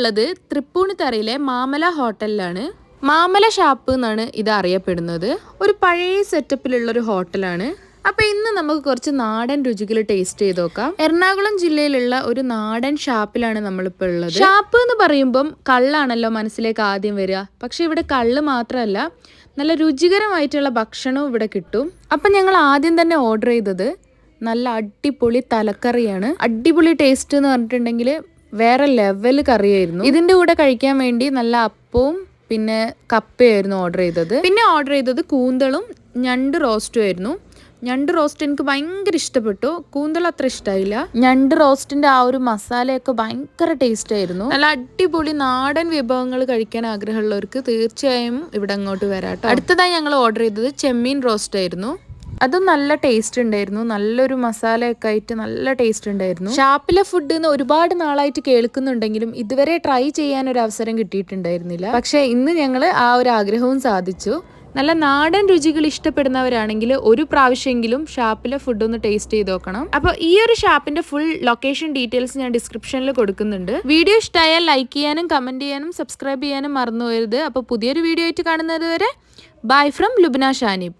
ഉള്ളത് തൃപ്പൂണിത്തറയിലെ മാമല ഹോട്ടലിലാണ്. മാമല ഷാപ്പ് എന്നാണ് ഇത് അറിയപ്പെടുന്നത്. ഒരു പഴയ സെറ്റപ്പിലുള്ള ഒരു ഹോട്ടലാണ്. അപ്പൊ ഇന്ന് നമുക്ക് കുറച്ച് നാടൻ രുചികൾ ടേസ്റ്റ് ചെയ്ത് നോക്കാം. എറണാകുളം ജില്ലയിലുള്ള ഒരു നാടൻ ഷാപ്പിലാണ് നമ്മളിപ്പോൾ ഉള്ളത്. ഷാപ്പ് എന്ന് പറയുമ്പം കള്ളാണല്ലോ മനസ്സിലേക്ക് ആദ്യം വരിക. പക്ഷെ ഇവിടെ കള്ള് മാത്രമല്ല നല്ല രുചികരമായിട്ടുള്ള ഭക്ഷണവും ഇവിടെ കിട്ടും. അപ്പം ഞങ്ങൾ ആദ്യം തന്നെ ഓർഡർ ചെയ്തത് നല്ല അടിപൊളി തലക്കറിയാണ്. അടിപൊളി ടേസ്റ്റ് എന്ന് പറഞ്ഞിട്ടുണ്ടെങ്കിൽ വേറെ ലെവൽ കറിയായിരുന്നു. ഇതിന്റെ കൂടെ കഴിക്കാൻ വേണ്ടി നല്ല അപ്പവും പിന്നെ കപ്പയായിരുന്നു ഓർഡർ ചെയ്തത്. പിന്നെ ഓർഡർ ചെയ്തത് കൂന്തളും ഞണ്ട് റോസ്റ്റും ആയിരുന്നു. ഞണ്ട് റോസ്റ്റ് എനിക്ക് ഭയങ്കര ഇഷ്ടപ്പെട്ടു. കൂന്തൽ അത്ര ഇഷ്ടമായില്ല ഞണ്ട് റോസ്റ്റിന്റെ ആ ഒരു മസാലയൊക്കെ ഭയങ്കര ടേസ്റ്റ് ആയിരുന്നു. നല്ല അടിപൊളി നാടൻ വിഭവങ്ങൾ കഴിക്കാൻ ആഗ്രഹമുള്ളവർക്ക് തീർച്ചയായും ഇവിടെ അങ്ങോട്ട് വരാട്ടോ. അടുത്തതായി ഞങ്ങൾ ഓർഡർ ചെയ്തത് ചെമ്മീൻ റോസ്റ്റ് ആയിരുന്നു. അതും നല്ല ടേസ്റ്റ് ഉണ്ടായിരുന്നു. നല്ലൊരു മസാലയൊക്കെ ആയിട്ട് നല്ല ടേസ്റ്റ് ഉണ്ടായിരുന്നു. ഷാപ്പിലെ ഫുഡ് എന്ന് ഒരുപാട് നാളായിട്ട് കേൾക്കുന്നുണ്ടെങ്കിലും ഇതുവരെ ട്രൈ ചെയ്യാൻ ഒരു അവസരം കിട്ടിയിട്ടുണ്ടായിരുന്നില്ല. പക്ഷേ ഇന്ന് ഞങ്ങൾ ആ ഒരു ആഗ്രഹവും സാധിച്ചു. നല്ല നാടൻ രുചികൾ ഇഷ്ടപ്പെടുന്നവരാണെങ്കിൽ ഒരു പ്രാവശ്യമെങ്കിലും ഷാപ്പിലെ ഫുഡ് ഒന്ന് ടേസ്റ്റ് ചെയ്ത് നോക്കണം. അപ്പോൾ ഈ ഒരു ഷാപ്പിന്റെ ഫുൾ ലൊക്കേഷൻ ഡീറ്റെയിൽസ് ഞാൻ ഡിസ്ക്രിപ്ഷനിൽ കൊടുക്കുന്നുണ്ട്. വീഡിയോ ഇഷ്ടമായാൽ ലൈക്ക് ചെയ്യാനും കമന്റ് ചെയ്യാനും സബ്സ്ക്രൈബ് ചെയ്യാനും മറന്നു പോയത് അപ്പോൾ പുതിയൊരു വീഡിയോ ആയിട്ട് കാണുന്നത് വരെ ബൈ ഫ്രം ലുബിന ഷാനിബ്.